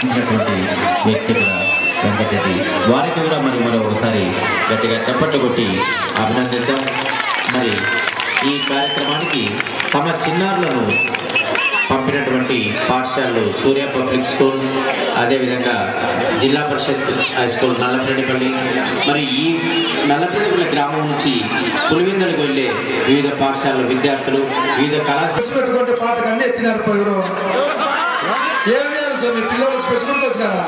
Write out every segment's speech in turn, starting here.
చేసినటువంటి వ్యక్తి కూడా వెంకటరెడ్డి వారికి కూడా మరి మరో ఒకసారి గట్టిగా చప్పట్లు కొట్టి అభినందిద్దాం. మరి ఈ కార్యక్రమానికి తమ చిన్నారులను పంపినటువంటి పాఠశాలలు సూర్య పబ్లిక్ స్కూల్ అదేవిధంగా జిల్లా పరిషత్ హై స్కూల్ నల్లపరెడ్డిపల్లి మరి ఈ నల్లపరెడ్డిపల్లి గ్రామం నుంచి పులివిందలకు వెళ్ళే వివిధ పాఠశాలల విద్యార్థులు వివిధ కళాశాల ఎత్తినారు మీ పిల్లలు స్పెషల్ ఉండొచ్చు కదా?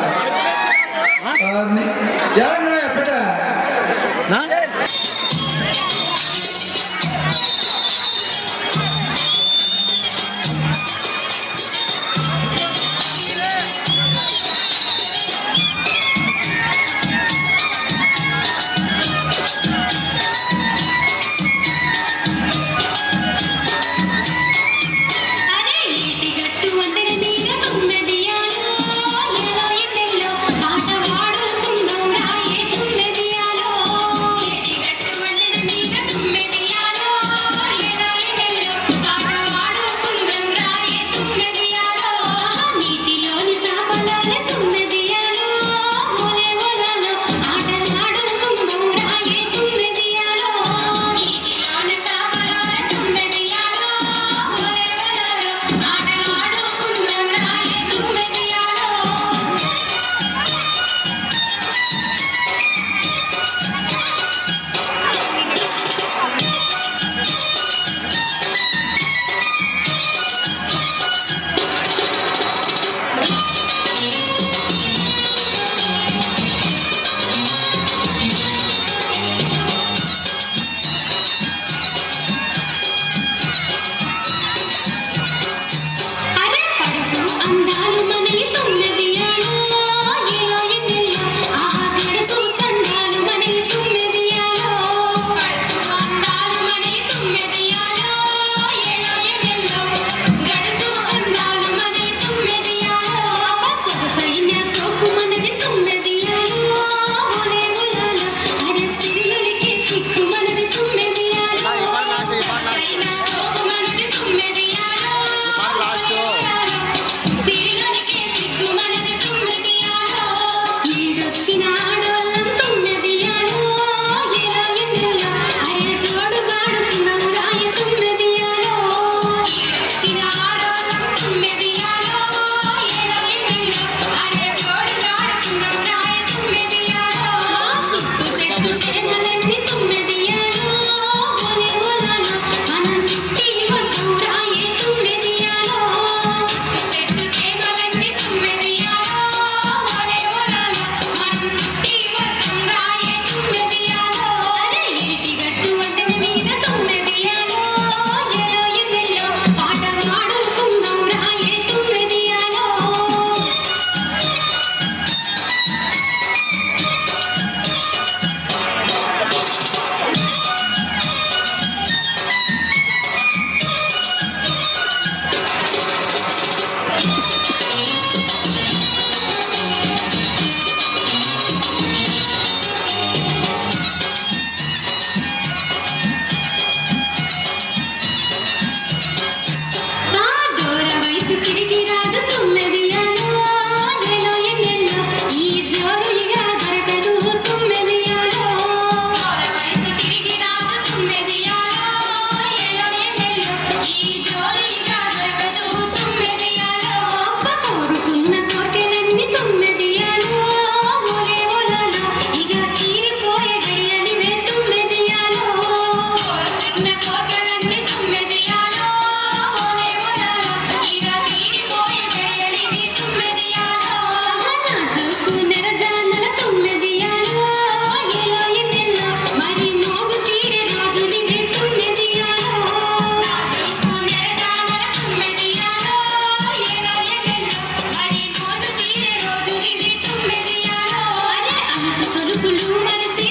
సొలుపులు మనసే